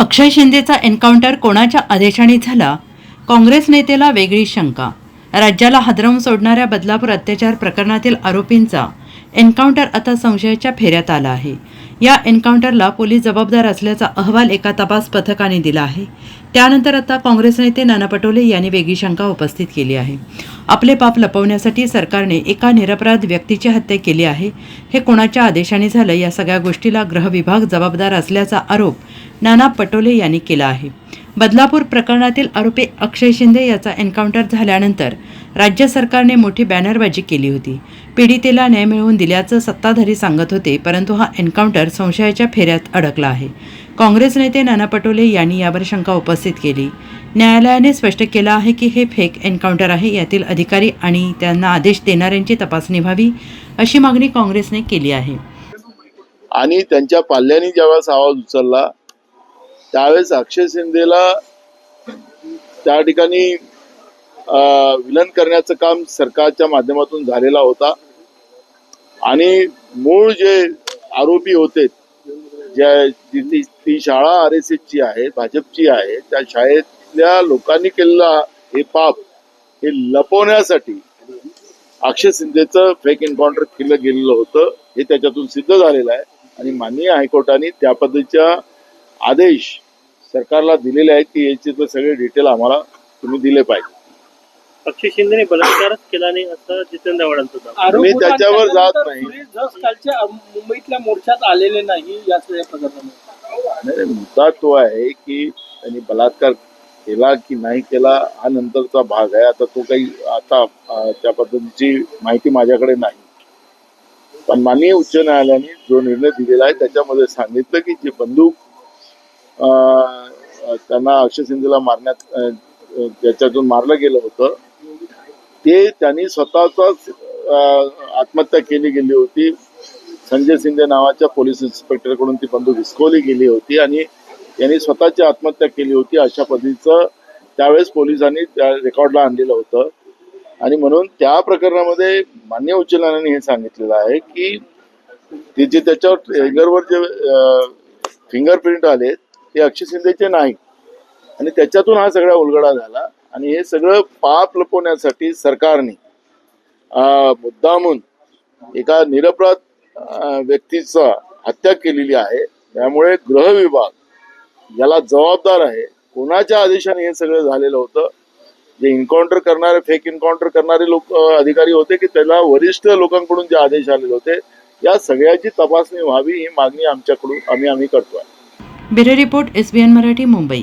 अक्षय शिंदेचा encounter कोणाच्या आदेशाने झाला? काँग्रेस नेतेला वेगळी शंका. राज्याला हादरवून सोडणाऱ्या बदलापूर अत्याचार प्रकरणातील आरोपींचा एन्काउंटर आता संशयाच्या फेऱ्यात आला आहे. या एन्काउंटरला पोलीस जबाबदार असल्याचा अहवाल एका तपास पथकाने दिला आहे. त्यानंतर आता काँग्रेस नेते नाना पटोले यांनी वेगळी शंका उपस्थित केली आहे. आपले पाप लपवण्यासाठी सरकारने एका निरपराध व्यक्तीची हत्या केली आहे. हे कोणाच्या आदेशाने झालं या सगळ्या गोष्टीला गृह विभाग जबाबदार असल्याचा आरोप नाना पटोले यांनी केला आहे. बदलापूर प्रकरणातील आरोपी अक्षय शिंदे याचा एन्काउंटर झाल्यानंतर राज्य सरकारने मोठी बॅनरबाजी केली होती. पीडितेला न्याय मिळवून दिल्याचं सत्ताधारी सांगत होते परंतु हा एन्काउंटर संशयाच्या फेऱ्यात अडकला आहे. काँग्रेस नेते नाना पटोले यांनी यावर शंका उपस्थित केली. न्यायालयाने स्पष्ट केलं आहे की हे फेक एन्काउंटर आहे यातील अधिकारी आणि त्यांना आदेश देणाऱ्यांची तपासणी व्हावी अशी मागणी काँग्रेसने केली आहे. आणि त्यांच्या पाल्यांनी ज्यावेळेस आवाज उचलला त्यावेळेस अक्षय शिंदेला त्या ठिकाणी विलन करण्याचं काम सरकारच्या माध्यमातून झालेला होता. आणि मूळ जे आरोपी होते ज्या ती- शाळा आर एस एसची आहे भाजपची आहे त्या शाळेत शाळेतल्या लोकांनी केलेला हे पाप हे लपवण्यासाठी अक्षय शिंदेचं फेक एन्काउंटर केलं गेलेलं होतं. हे त्याच्यातून सिद्ध झालेलं आहे. आणि माननीय हायकोर्टाने त्या पद्धतीच्या आदेश सरकारला दिलेले आहेत की याचे तर सगळे डिटेल आम्हाला तुम्ही दिले पाहिजे. अक्षय शिंदेने बलात्कारच केला नाही असं जितेंद्र आव्हाडांचं मी त्याच्यावर जात नाही. जस कालच्या मुंबईतल्या मोर्चात आलेले नाही याच या प्रकरणामध्ये नाही, मुद्दा तो आहे की त्यांनी बलात्कार केला की नाही केला हा नंतरचा भाग आहे. आता तो काही आता त्या पद्धतीची माहिती माझ्याकडे नाही. पण माननीय उच्च न्यायालयाने जो निर्णय दिलेला आहे त्याच्यामध्ये सांगितलं की जे बंदूक अं, त्यांना अक्षय सिंधीला मारण्यात त्याच्यातून मारलं गेलं होतं ते त्यांनी स्वतःचाच अं, आत्महत्या केली गेली होती. संजय शिंदे नावाच्या पोलीस इन्स्पेक्टरकडून ती बंदूक हिसकवली गेली होती आणि यांनी स्वतःची आत्महत्या केली होती अशा पद्धतीचं त्यावेळेस पोलिसांनी त्या रेकॉर्डला आणलेलं होतं. आणि म्हणून त्या प्रकरणामध्ये मान्य उच्च न्यायालयाने हे सांगितलेलं आहे की ते जे त्याच्यावर ट्रेगरवर जे फिंगरप्रिंट आले ते अक्षय शिंदेचे नाही. आणि त्याच्यातून हा सगळा उलगडा झाला. आणि हे सगळं पाप लपवण्यासाठी सरकारने मुद्दामून एका निरपराध व्यक्तीचा हत्या केलेली आहे. त्यामुळे गृह विभाग याला जबाबदार आहे कोणाच्या आदेशाने हे सगळं झालेलं होतं? जे एन्काउंटर करणारे फेक एन्काउंटर करणारे लोक अधिकारी होते की त्याला वरिष्ठ लोकांकडून जे आदेश आलेले होते या सगळ्याची तपासणी व्हावी ही मागणी आमच्याकडून आम्ही आम्ही करतोय. Bureau report S B N Marathi Mumbai.